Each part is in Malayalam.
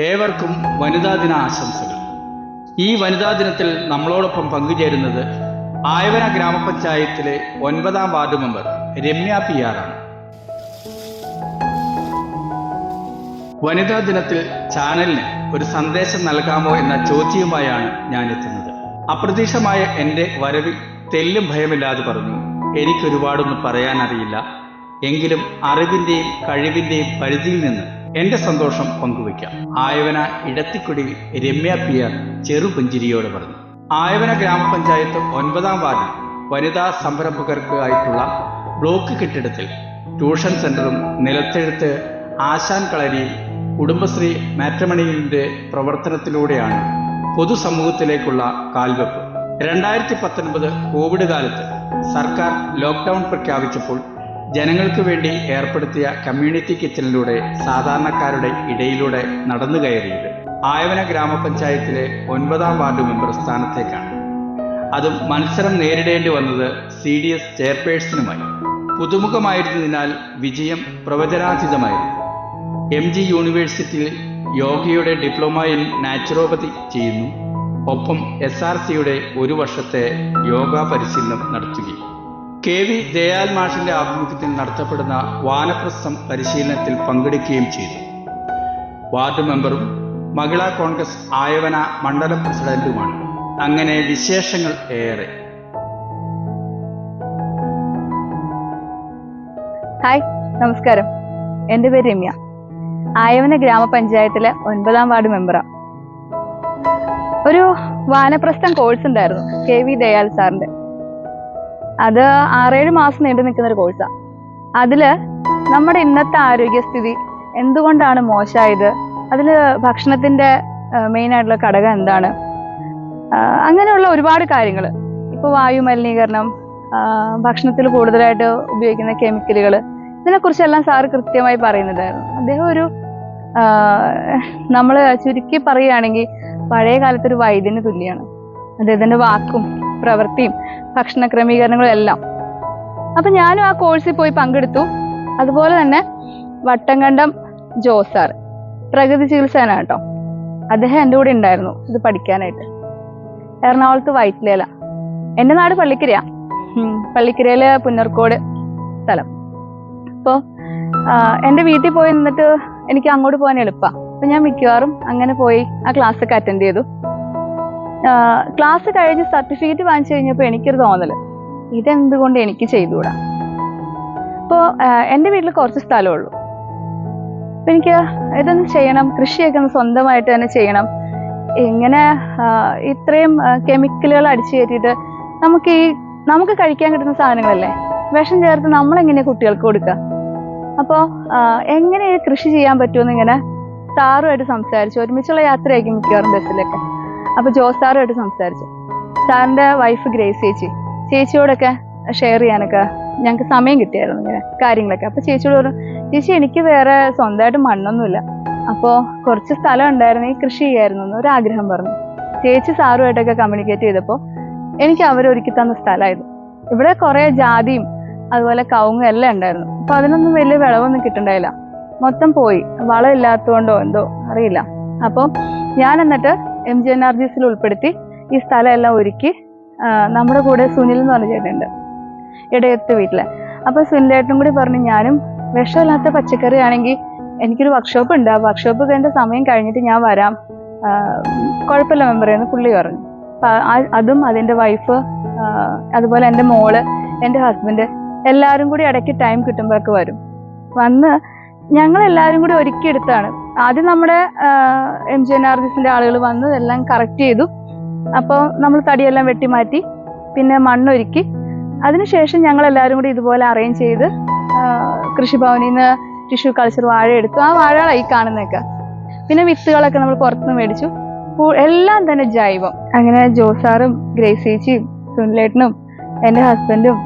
ഏവർക്കും വനിതാ ദിന ആശംസകൾ ഈ വനിതാ ദിനത്തിൽ നമ്മളോടൊപ്പം പങ്കുചേരുന്നത് ആയവന ഗ്രാമപഞ്ചായത്തിലെ ഒൻപതാം വാർഡ് മെമ്പർ രമ്യ പി ആറാണ്. വനിതാ ദിനത്തിൽ ചാനലിന് ഒരു സന്ദേശം നൽകാമോ എന്ന ചോദ്യവുമായാണ് ഞാൻ എത്തുന്നത് അപ്രതീക്ഷമായ എന്റെ വരവിൽ തെല്ലും ഭയമില്ലാതെ പറഞ്ഞു എനിക്കൊരുപാടൊന്നും പറയാനറിയില്ല. എങ്കിലും അറിവിന്റെയും കഴിവിന്റെയും പരിധിയിൽ നിന്ന് എന്റെ സന്തോഷം പങ്കുവയ്ക്കാം. ആയവന ഇടത്തിക്കുടി രമ്യ പി ആർ ചെറുപുഞ്ചിരിയോടെ പറഞ്ഞു. ആയവന ഗ്രാമപഞ്ചായത്ത് ഒൻപതാം വാർഡിൽ വനിതാ സംരംഭകർക്കായിട്ടുള്ള ബ്ലോക്ക് കെട്ടിടത്തിൽ ട്യൂഷൻ സെന്ററും നിലത്തെഴുത്ത് ആശാൻ കളരിയും കുടുംബശ്രീ മാറ്റമണിയിലിന്റെ പ്രവർത്തനത്തിലൂടെയാണ് പൊതുസമൂഹത്തിലേക്കുള്ള കാൽവെപ്പ്. രണ്ടായിരത്തി പത്തൊൻപത് കോവിഡ് കാലത്ത് സർക്കാർ ലോക്ക്ഡൗൺ പ്രഖ്യാപിച്ചപ്പോൾ ജനങ്ങൾക്ക് വേണ്ടി ഏർപ്പെടുത്തിയ കമ്മ്യൂണിറ്റി കിച്ചണിലൂടെ സാധാരണക്കാരുടെ ഇടയിലൂടെ നടന്നു കയറിയത് ആയവന ഗ്രാമപഞ്ചായത്തിലെ ഒൻപതാം വാർഡ് മെമ്പർ സ്ഥാനത്തേക്കാണ്. അതും മത്സരം നേരിടേണ്ടി വന്നത് സി ഡി എസ് ചെയർപേഴ്സണുമായി. പുതുമുഖമായിരുന്നതിനാൽ വിജയം പ്രവചനാതീതമായിരുന്നു. എം ജി യൂണിവേഴ്സിറ്റിയിൽ യോഗയുടെ ഡിപ്ലോമ ഇൻ നാച്ചുറോപ്പതി ചെയ്യുന്നു. ഒപ്പം എസ് ആർ സിയുടെ ഒരു വർഷത്തെ യോഗ പരിശീലനം നടത്തുകയും കെ വി ദയാൽ മാഷിന്റെ ആഭിമുഖ്യത്തിൽ നടത്തപ്പെടുന്ന വാനപ്രസ്ഥം പരിശീലനത്തിൽ പങ്കെടുക്കുകയും ചെയ്തു. വാർഡ് മെമ്പറും മഹിളാ കോൺഗ്രസ് ആയവന മണ്ഡലം പ്രസിഡന്റുമാണ്. അങ്ങനെ വിശേഷങ്ങൾ ഏറെ. ഹായ് നമസ്കാരം. എന്റെ പേര് രമ്യ. ആയവന ഗ്രാമപഞ്ചായത്തിലെ ഒൻപതാം വാർഡ് മെമ്പറാണ് ഒരു വാനപ്രസ്ഥം കോഴ്സ് ഉണ്ടായിരുന്നു കെ വി ദയാൽ സാറിന്റെ അത് ആറേഴ് മാസം നീണ്ടു നിൽക്കുന്ന ഒരു കോഴ്സാണ് അതിൽ നമ്മുടെ ഇന്നത്തെ ആരോഗ്യസ്ഥിതി എന്തുകൊണ്ടാണ് മോശമായത്? അതിൽ ഭക്ഷണത്തിന്റെ മെയിൻ ആയിട്ടുള്ള ഘടകം എന്താണ്? അങ്ങനെയുള്ള ഒരുപാട് കാര്യങ്ങൾ. ഇപ്പോൾ വായു മലിനീകരണം ഭക്ഷണത്തിൽ കൂടുതലായിട്ട് ഉപയോഗിക്കുന്ന കെമിക്കലുകൾ ഇതിനെക്കുറിച്ചെല്ലാം സാറ് കൃത്യമായി പറയുന്നുണ്ടായിരുന്നു അദ്ദേഹം ഒരു നമ്മൾ ചുരുക്കി പറയുകയാണെങ്കിൽ പഴയ കാലത്തൊരു വൈദ്യന് തുല്യമാണ് അദ്ദേഹത്തിന്റെ വാക്കും പ്രവൃത്തിയും ഭക്ഷണ ക്രമീകരണങ്ങളും എല്ലാം. അപ്പൊ ഞാനും ആ കോഴ്സിൽ പോയി പങ്കെടുത്തു. അതുപോലെ തന്നെ വട്ടംകണ്ടം ജോസാർ പ്രകൃതി ചികിത്സനാണ് കേട്ടോ. അദ്ദേഹം എന്റെ കൂടെ ഉണ്ടായിരുന്നു ഇത് പഠിക്കാനായിട്ട്. എറണാകുളത്ത് വൈറ്റിലേല. എന്റെ നാട് പള്ളിക്കരയാ. പള്ളിക്കരയിൽ പുന്നർക്കോട് സ്ഥലം. അപ്പോൾ എന്റെ വീട്ടിൽ പോയി നിന്നിട്ട് എനിക്ക് അങ്ങോട്ട് പോകാൻ എളുപ്പമാണ് അപ്പം ഞാൻ മിക്കവാറും അങ്ങനെ പോയി ആ ക്ലാസ്സൊക്കെ അറ്റൻഡ് ചെയ്തു. ക്ലാസ് കഴിഞ്ഞ് സർട്ടിഫിക്കറ്റ് വാങ്ങിച്ചു കഴിഞ്ഞപ്പോൾ എനിക്കൊരു തോന്നൽ ഇതെന്തുകൊണ്ട് എനിക്ക് ചെയ്തുകൂടാ? അപ്പോൾ എന്റെ വീട്ടിൽ കുറച്ച് സ്ഥലമേ ഉള്ളൂ അപ്പം എനിക്ക് ഇതൊന്ന് ചെയ്യണം കൃഷിയൊക്കെ ഒന്ന് സ്വന്തമായിട്ട് തന്നെ ചെയ്യണം. ഇങ്ങനെ ഇത്രയും കെമിക്കലുകൾ അടിച്ചു കയറ്റിയിട്ട് നമുക്ക് ഈ നമുക്ക് കഴിക്കാൻ കിട്ടുന്ന സാധനങ്ങളല്ലേ? വിഷം ചേർത്ത് നമ്മളെങ്ങനെ കുട്ടികൾക്ക് കൊടുക്കുക അപ്പോൾ എങ്ങനെ കൃഷി ചെയ്യാൻ പറ്റുമെന്ന് ഇങ്ങനെ സാറുമായിട്ട് സംസാരിച്ചു ഒരുമിച്ചുള്ള യാത്രയായിരിക്കും മിക്കവാറും ബസ്സിലൊക്കെ. അപ്പോൾ ജോസ് സാറുമായിട്ട് സംസാരിച്ചു. സാറിന്റെ വൈഫ് ഗ്രേസ് ചേച്ചി. ചേച്ചിയോടൊക്കെ ഷെയർ ചെയ്യാനൊക്കെ ഞങ്ങൾക്ക് സമയം കിട്ടിയായിരുന്നു ഇങ്ങനെ കാര്യങ്ങളൊക്കെ. അപ്പോൾ ചേച്ചിയോട് പറഞ്ഞു ചേച്ചി എനിക്ക് വേറെ സ്വന്തമായിട്ട് മണ്ണൊന്നുമില്ല. അപ്പോൾ കുറച്ച് സ്ഥലം ഉണ്ടായിരുന്നു ഈ കൃഷി ചെയ്യായിരുന്നു എന്ന് ഒരു ആഗ്രഹം പറഞ്ഞു. ചേച്ചി സാറുമായിട്ടൊക്കെ കമ്മ്യൂണിക്കേറ്റ് ചെയ്തപ്പോൾ എനിക്ക് അവരൊരുക്കി തന്ന സ്ഥലമായിരുന്നു. ഇവിടെ കുറേ ജാതിയും അതുപോലെ കവുങ്ങും എല്ലാം ഉണ്ടായിരുന്നു. അപ്പൊ അതിനൊന്നും വലിയ വിളവൊന്നും കിട്ടണ്ടായില്ല. മൊത്തം പോയി. വളം ഇല്ലാത്തതുകൊണ്ടോ എന്തോ അറിയില്ല. അപ്പോൾ ഞാൻ എന്നിട്ട് M G N R G എസിൽ ഉൾപ്പെടുത്തി ഈ സ്ഥലമെല്ലാം ഒരുക്കി നമ്മുടെ കൂടെ സുനിൽ എന്ന് പറഞ്ഞ ചേട്ടനുണ്ട് ഇടയത്ത് വീട്ടിലെ. അപ്പൊ സുനിലേട്ടനും കൂടി പറഞ്ഞു ഞാനും വിഷമില്ലാത്ത പച്ചക്കറി ആണെങ്കിൽ എനിക്കൊരു വർക്ക്ഷോപ്പ് ഉണ്ട്. ആ വർക്ക്ഷോപ്പ് കഴിഞ്ഞ സമയം കഴിഞ്ഞിട്ട് ഞാൻ വരാം. കുഴപ്പമില്ല മെമ്പർ എന്ന് പുള്ളി പറഞ്ഞു. അതും അതിന്റെ വൈഫ് അതുപോലെ എന്റെ മോൾ എന്റെ ഹസ്ബൻഡ് എല്ലാവരും കൂടി ഇടയ്ക്ക് ടൈം കിട്ടുമ്പോഴൊക്കെ വരും. വന്ന് ഞങ്ങൾ എല്ലാവരും കൂടി ഒരുക്കിയെടുത്താണ്. ആദ്യം നമ്മുടെ എം ജി എൻ ആർ ജിസിന്റെ ആളുകൾ വന്ന് എല്ലാം കറക്റ്റ് ചെയ്തു. അപ്പോൾ നമ്മൾ തടിയെല്ലാം വെട്ടിമാറ്റി പിന്നെ മണ്ണൊരുക്കി. അതിനുശേഷം ഞങ്ങൾ എല്ലാവരും കൂടി ഇതുപോലെ അറേഞ്ച് ചെയ്ത് കൃഷിഭവനിൽ നിന്ന് ടിഷ്യൂ കൾച്ചർ വാഴ എടുത്തു. ആ വാഴകളായി കാണുന്നൊക്കെ പിന്നെ വിത്തുകളൊക്കെ നമ്മൾ പുറത്തുനിന്ന് മേടിച്ചു. എല്ലാം തന്നെ ജൈവം. അങ്ങനെ ജോസാറും ഗ്രേസേച്ചിയും സുനിലേട്ടനും എന്റെ ഹസ്ബൻഡും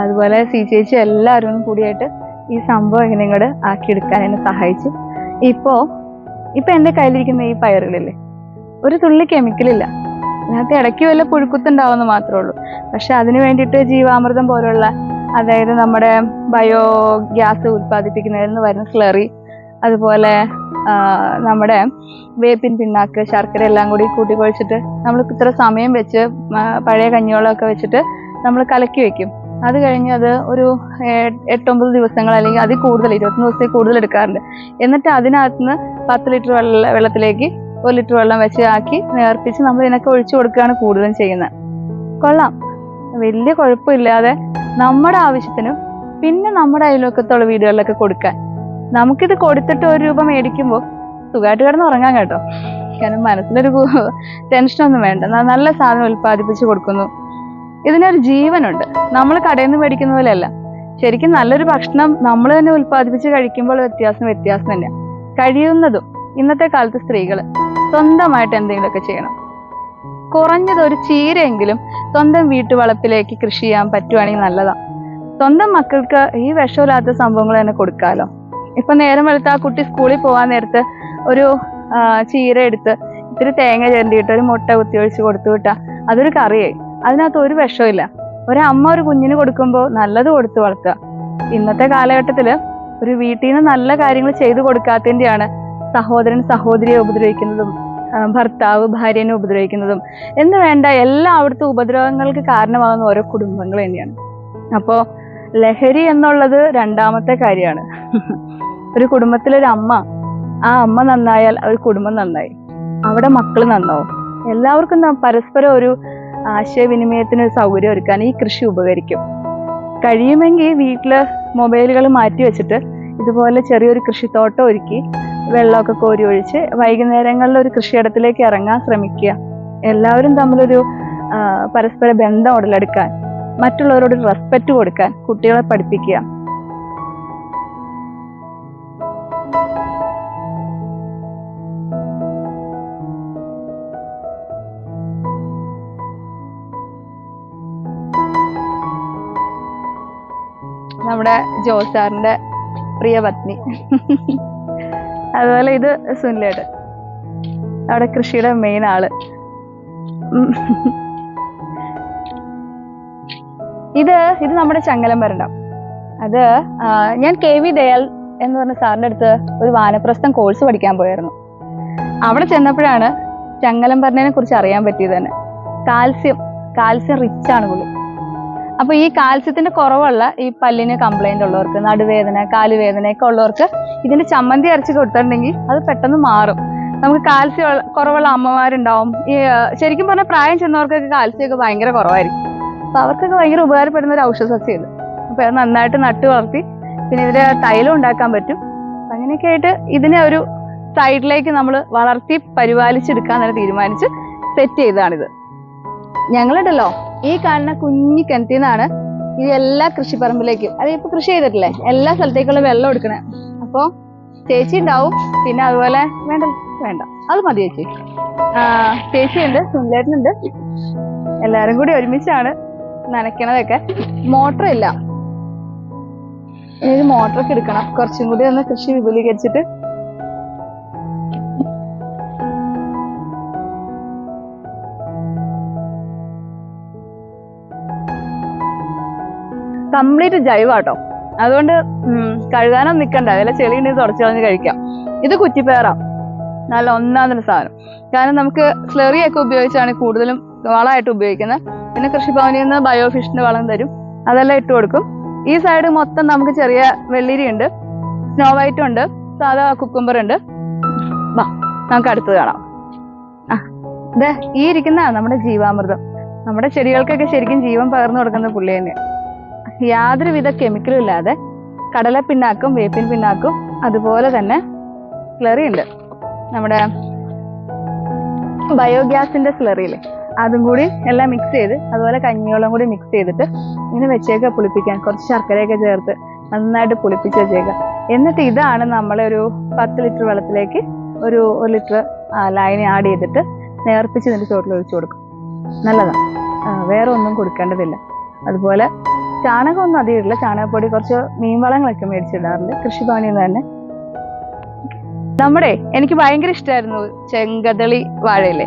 അതുപോലെ സി ചേച്ചി എല്ലാവരും കൂടിയായിട്ട് ഈ സംഭവം എങ്ങനെ ഇങ്ങോട്ട് ആക്കിയെടുക്കാൻ എന്നെ സഹായിച്ചു. ഇപ്പോൾ ഇപ്പം എന്റെ കയ്യിലിരിക്കുന്ന ഈ പയറുകളില്ലേ? ഒരു തുള്ളി കെമിക്കലില്ല അതിനകത്ത് ഇടയ്ക്ക് വല്ല പുഴുക്കുത്തുണ്ടാവുമെന്ന് മാത്രമേ ഉള്ളൂ. പക്ഷെ അതിന് വേണ്ടിയിട്ട് ജീവാമൃതം പോലുള്ള അതായത് നമ്മുടെ ബയോ ഗ്യാസ് ഉത്പാദിപ്പിക്കുന്നതിൽ നിന്ന് വരുന്ന സ്ലറി അതുപോലെ നമ്മുടെ വേപ്പിൻ പിണ്ണാക്ക് ശർക്കര എല്ലാം കൂടി കൂട്ടി കുഴച്ചിട്ട് നമ്മൾ ഇത്ര സമയം വെച്ച് പഴയ കഞ്ഞിവെള്ളമൊക്കെ വെച്ചിട്ട് നമ്മൾ കലക്കി വെക്കും. അത് കഴിഞ്ഞ് അത് ഒരു എട്ടൊമ്പത് ദിവസങ്ങൾ അല്ലെങ്കിൽ അതിൽ കൂടുതൽ ഇരുപത്തൊന്ന് ദിവസത്തിൽ കൂടുതൽ എടുക്കാറുണ്ട്. എന്നിട്ട് അതിനകത്ത് നിന്ന് പത്ത് ലിറ്റർ വെള്ള വെള്ളത്തിലേക്ക് ഒരു ലിറ്റർ വെള്ളം വെച്ച് ആക്കി നേർപ്പിച്ച് നമ്മൾ ഇതിനൊക്കെ ഒഴിച്ചു കൊടുക്കുകയാണ് കൂടുതലും ചെയ്യുന്നത്. കൊള്ളാം. വലിയ കുഴപ്പമില്ലാതെ നമ്മുടെ ആവശ്യത്തിനും പിന്നെ നമ്മുടെ അയൽവക്കത്തുള്ള വീടുകളിലൊക്കെ കൊടുക്കാൻ. നമുക്കിത് കൊടുത്തിട്ട് ഒരു രൂപ മേടിക്കുമ്പോൾ സുഖമായിട്ട് കിടന്ന് ഉറങ്ങാൻ കേട്ടോ. കാരണം മനസ്സിലൊരു ടെൻഷനൊന്നും വേണ്ട. നല്ല സാധനം ഉൽപ്പാദിപ്പിച്ച് കൊടുക്കുന്നു. ഇതിനൊരു ജീവനുണ്ട്. നമ്മൾ കടയിൽ നിന്ന് മേടിക്കുന്ന പോലെയല്ല. ശരിക്കും നല്ലൊരു ഭക്ഷണം നമ്മൾ തന്നെ ഉൽപ്പാദിപ്പിച്ച് കഴിക്കുമ്പോൾ വ്യത്യാസം വ്യത്യാസം തന്നെയാണ് കഴിയുന്നതും ഇന്നത്തെ കാലത്ത് സ്ത്രീകൾ സ്വന്തമായിട്ട് എന്തെങ്കിലുമൊക്കെ ചെയ്യണം. കുറഞ്ഞത് ഒരു ചീരയെങ്കിലും സ്വന്തം വീട്ടുവളപ്പിലേക്ക് കൃഷി ചെയ്യാൻ പറ്റുവാണെങ്കിൽ നല്ലതാ. സ്വന്തം മക്കൾക്ക് ഈ വിഷമില്ലാത്ത സംഭവങ്ങൾ തന്നെ കൊടുക്കാലോ. ഇപ്പൊ നേരം വെളുത്ത് ആ കുട്ടി സ്കൂളിൽ പോകാൻ നേരത്ത് ഒരു ചീര എടുത്ത് ഇത്തിരി തേങ്ങ ചിരണ്ടിയിട്ട് ഒരു മുട്ട കുത്തി ഒഴിച്ച് കൊടുത്തു വിട്ടാ അതൊരു കറിയായി. അതിനകത്ത് ഒരു വിഷമില്ല ഒരമ്മ ഒരു കുഞ്ഞിന് കൊടുക്കുമ്പോൾ നല്ലത് കൊടുത്തു വളർത്തുക. ഇന്നത്തെ കാലഘട്ടത്തിൽ ഒരു വീട്ടിൽ നിന്ന് നല്ല കാര്യങ്ങൾ ചെയ്തു കൊടുക്കാത്തതിന്റെയാണ് സഹോദരൻ സഹോദരിയെ ഉപദ്രവിക്കുന്നതും ഭർത്താവ് ഭാര്യനെ ഉപദ്രവിക്കുന്നതും. എന്ന് വേണ്ട എല്ലാ അവിടുത്തെ ഉപദ്രവങ്ങൾക്ക് കാരണമാകുന്ന ഓരോ കുടുംബങ്ങൾ തന്നെയാണ്. അപ്പോൾ ലഹരി എന്നുള്ളത് രണ്ടാമത്തെ കാര്യമാണ്. ഒരു കുടുംബത്തിലൊരു അമ്മ ആ അമ്മ നന്നായാൽ ഒരു കുടുംബം നന്നായി. അവിടെ മക്കൾ നന്നാവും. എല്ലാവർക്കും പരസ്പരം ഒരു ആശയവിനിമയത്തിന് സൗകര്യം ഒരുക്കാൻ ഈ കൃഷി ഉപകരിക്കും. കഴിയുമെങ്കിൽ വീട്ടിൽ മൊബൈലുകൾ മാറ്റി വെച്ചിട്ട് ഇതുപോലെ ചെറിയൊരു കൃഷിത്തോട്ടം ഒരുക്കി വെള്ളമൊക്കെ കോരി ഒഴിച്ച് വൈകുന്നേരങ്ങളിൽ ഒരു കൃഷിയിടത്തിലേക്ക് ഇറങ്ങാൻ ശ്രമിക്കുക. എല്ലാവരും തമ്മിലൊരു പരസ്പര ബന്ധം ഉടലെടുക്കാൻ മറ്റുള്ളവരോട് റെസ്പെക്റ്റ് കൊടുക്കാൻ കുട്ടികളെ പഠിപ്പിക്കുക. നമ്മുടെ ജോസാറിന്റെ പ്രിയ പത്നി. അതുപോലെ ഇത് സുനിലേട് അവിടെ കൃഷിയുടെ മെയിൻ ആൾ. ഇത് ഇത് നമ്മുടെ ചങ്ങലം വരണ്ട അത് ഞാൻ കെ വി ദയാൽ എന്ന് പറഞ്ഞ സാറിന്റെ അടുത്ത് ഒരു വാനപ്രസ്ഥം കോഴ്സ് പഠിക്കാൻ പോയായിരുന്നു. അവിടെ ചെന്നപ്പോഴാണ് ചങ്ങലം ഭരണനെ കുറിച്ച് അറിയാൻ പറ്റിയത് തന്നെ. കാൽസ്യം കാൽസ്യം റിച്ച് ആണ് പുള്ളി. അപ്പൊ ഈ കാൽസ്യത്തിന്റെ കുറവുള്ള ഈ പല്ലിന് കംപ്ലൈന്റ് ഉള്ളവർക്ക് നടുവേദന കാലുവേദന ഒക്കെ ഉള്ളവർക്ക് ഇതിന്റെ ചമ്മന്തി അരച്ച് കൊടുത്തിട്ടുണ്ടെങ്കിൽ അത് പെട്ടെന്ന് മാറും. നമുക്ക് കാൽസ്യം കുറവുള്ള അമ്മമാരുണ്ടാവും. ഈ ശരിക്കും പറഞ്ഞാൽ പ്രായം ചെന്നവർക്കൊക്കെ കാൽസ്യമൊക്കെ ഭയങ്കര കുറവായിരിക്കും. അപ്പൊ അവർക്കൊക്കെ ഭയങ്കര ഉപകാരപ്പെടുന്ന ഒരു ഔഷധ സസ്യം ഇത് അപ്പൊ അത് നന്നായിട്ട് നട്ടു വളർത്തി പിന്നെ ഇതിന്റെ തൈലം ഉണ്ടാക്കാൻ പറ്റും. അങ്ങനെയൊക്കെ ആയിട്ട് ഇതിനെ ഒരു സൈഡിലേക്ക് നമ്മൾ വളർത്തി പരിപാലിച്ചെടുക്കാൻ തന്നെ തീരുമാനിച്ച് സെറ്റ് ചെയ്തതാണിത്. ഞങ്ങളുണ്ടല്ലോ? ഈ കാണുന്ന കുഞ്ഞു കിണറ്റിൽ നിന്നാണ് ഈ എല്ലാ കൃഷിപ്പറമ്പിലേക്കും. അത് ഇപ്പൊ കൃഷി ചെയ്തിട്ടില്ലേ? എല്ലാ സ്ഥലത്തേക്കുള്ള വെള്ളം എടുക്കണേ. അപ്പൊ ചേച്ചി ഉണ്ടാവും. പിന്നെ അതുപോലെ വേണ്ട വേണ്ട. അത് മതി ചേച്ചി. ചേച്ചിയുണ്ട് സുന്ദരനുണ്ട് എല്ലാരും കൂടി ഒരുമിച്ചാണ് നനയ്ക്കണതൊക്കെ. മോട്ടർ ഇല്ല ഇനി മോട്ടറൊക്കെ എടുക്കണം. കുറച്ചും കൂടി ഒന്ന് കൃഷി വിപുലീകരിച്ചിട്ട് കംപ്ലീറ്റ് ജൈവാട്ടോ. അതുകൊണ്ട് കഴുകാനും നിൽക്കണ്ട അതിലെ ചെളി ഉണ്ടെങ്കിൽ തുടച്ചു കളഞ്ഞ് കഴിക്കാം. ഇത് കുറ്റിപ്പേറ നല്ല ഒന്നാമതൊരു സാധനം. കാരണം നമുക്ക് സ്ലെറിയൊക്കെ ഉപയോഗിച്ചാണ് കൂടുതലും വളമായിട്ട് ഉപയോഗിക്കുന്നത്. പിന്നെ കൃഷിഭവനിൽ നിന്ന് ബയോഫിഷിന്റെ വളം തരും. അതെല്ലാം ഇട്ട് കൊടുക്കും. ഈ സൈഡ് മൊത്തം നമുക്ക് ചെറിയ വെള്ളിരി ഉണ്ട്. സ്നോ വൈറ്റ് ഉണ്ട്. സാധാ കുക്കുംബർ ഉണ്ട്. വാ നമുക്ക് അടുത്തത് കാണാം. ആ ദേ ഈ ഇരിക്കുന്ന നമ്മുടെ ജീവാമൃതം. നമ്മുടെ ചെടികൾക്കൊക്കെ ശരിക്കും ജീവൻ പകർന്നു കൊടുക്കുന്ന പുള്ളി തന്നെയാണ് യാതൊരുവിധ കെമിക്കലും ഇല്ലാതെ കടല പിണ്ണാക്കും വേപ്പിൻ പിണ്ണാക്കും അതുപോലെ തന്നെ സ്ലറി ഉണ്ട്. നമ്മുടെ ബയോഗ്യാസിന്റെ സ്ലറിയില്ലേ അതും കൂടി എല്ലാം മിക്സ് ചെയ്ത് അതുപോലെ കഞ്ഞിവെള്ളം കൂടി മിക്സ് ചെയ്തിട്ട് ഇങ്ങനെ വെച്ചേക്കുക പുളിപ്പിക്കാൻ. കുറച്ച് ശർക്കരയൊക്കെ ചേർത്ത് നന്നായിട്ട് പുളിപ്പിച്ച് വെച്ചേക്കുക എന്നിട്ട് ഇതാണ് നമ്മളെ ഒരു പത്ത് ലിറ്റർ വെള്ളത്തിലേക്ക് ഒരു ഒരു ലിറ്റർ ലൈന് ആഡ് ചെയ്തിട്ട് നേർപ്പിച്ച് ഇതിന്റെ ചോട്ടിൽ ഒഴിച്ചു കൊടുക്കും നല്ലതാണ് വേറെ ഒന്നും കൊടുക്കേണ്ടതില്ല. അതുപോലെ ചാണകമൊന്നും അധികം ഇല്ല. ചാണകപ്പൊടി കുറച്ച് മീൻ വളങ്ങളൊക്കെ മേടിച്ചിടാറുണ്ട്. കൃഷിഭവനിൽ നിന്ന് തന്നെ. നമ്മുടെ എനിക്ക് ഭയങ്കര ഇഷ്ടമായിരുന്നു ചെങ്കദളി വാഴയില്ലേ?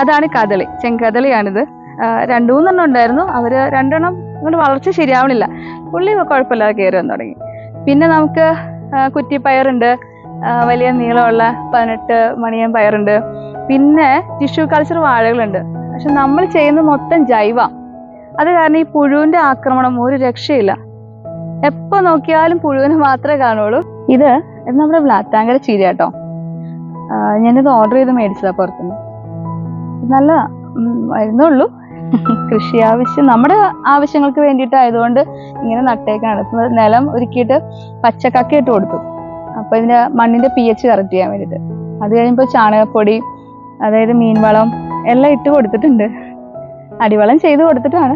അതാണ് കദളി. ചെങ്കദളിയാണിത് ആ, രണ്ടു മൂന്നെണ്ണം ഉണ്ടായിരുന്നു. അവർ രണ്ടെണ്ണം അങ്ങോട്ട് വളർച്ച ശരിയാവണില്ല. പുള്ളി കുഴപ്പമില്ലാതെ കയറി തുടങ്ങി. പിന്നെ നമുക്ക് കുറ്റിപ്പയറുണ്ട്. വലിയ നീളമുള്ള പതിനെട്ട് മണിയൻ പയറുണ്ട്. പിന്നെ ടിഷ്യൂ കൾച്ചർ വാഴകളുണ്ട്. പക്ഷെ നമ്മൾ ചെയ്യുന്നത് മൊത്തം ജൈവ. അത് കാരണം ഈ പുഴുവിന്റെ ആക്രമണം ഒരു രക്ഷയില്ല. എപ്പോ നോക്കിയാലും പുഴുവിനെ മാത്രമേ കാണുള്ളൂ. ഇത് നമ്മുടെ വ്ലാത്താങ്കര ചീര കേട്ടോ. ഞാനിത് ഓർഡർ ചെയ്ത് മേടിച്ചതാ പുറത്തുനിന്ന്. നല്ല വരുന്നുള്ളൂ കൃഷി ആവശ്യം നമ്മുടെ ആവശ്യങ്ങൾക്ക് വേണ്ടിയിട്ടായതുകൊണ്ട് ഇങ്ങനെ നട്ടേക്കാണ് നിലം ഒരുക്കിയിട്ട് പച്ചക്കക്ക ഇട്ട് കൊടുത്തു. അപ്പൊ ഇതിന്റെ മണ്ണിന്റെ പി എച്ച് കറക്റ്റ് ചെയ്യാൻ വേണ്ടിയിട്ട്. അത് കഴിയുമ്പോൾ ചാണകപ്പൊടി അതായത് മീൻവളം എല്ലാം ഇട്ട് കൊടുത്തിട്ടുണ്ട്. അടിവളം ചെയ്തു കൊടുത്തിട്ടാണ്.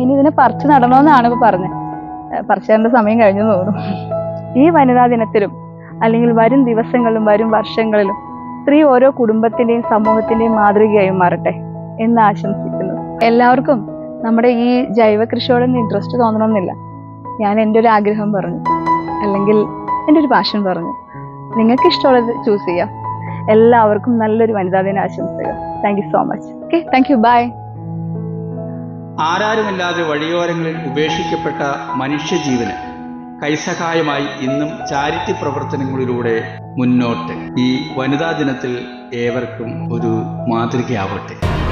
ഇനി ഇതിനെ പറിച്ചു നടണമെന്നാണ് ഇപ്പൊ പറഞ്ഞത്. പറിച്ചേണ്ട സമയം കഴിഞ്ഞു തോന്നുന്നു. ഈ വനിതാ ദിനത്തിലും അല്ലെങ്കിൽ വരും ദിവസങ്ങളിലും വരും വർഷങ്ങളിലും സ്ത്രീ ഓരോ കുടുംബത്തിന്റെയും സമൂഹത്തിന്റെയും മാതൃകയായി മാറട്ടെ എന്ന് ആശംസിക്കുന്നു. എല്ലാവർക്കും നമ്മുടെ ഈ ജൈവ കൃഷിയോടൊന്നും ഇൻട്രസ്റ്റ് തോന്നണമെന്നില്ല. ഞാൻ എന്റെ ഒരു ആഗ്രഹം പറഞ്ഞു. അല്ലെങ്കിൽ എന്റെ ഒരു പാഷൻ പറഞ്ഞു. നിങ്ങൾക്ക് ഇഷ്ടമുള്ളത് ചൂസ് ചെയ്യാം. എല്ലാവർക്കും നല്ലൊരു വനിതാ ദിന ആശംസകൾ. Thank you so much okay thank you bye ആരാരുമില്ലാതെ വഴിയോരങ്ങളിൽ ഉപേക്ഷിക്കപ്പെട്ട മനുഷ്യജീവന് കൈസഹായമായി ഇന്നും ചാരിറ്റി പ്രവർത്തനങ്ങളിലൂടെ മുന്നോട്ട്. ഈ വനിതാ ദിനത്തിൽ ഏവർക്കും ഒരു മാതൃകയാവട്ടെ.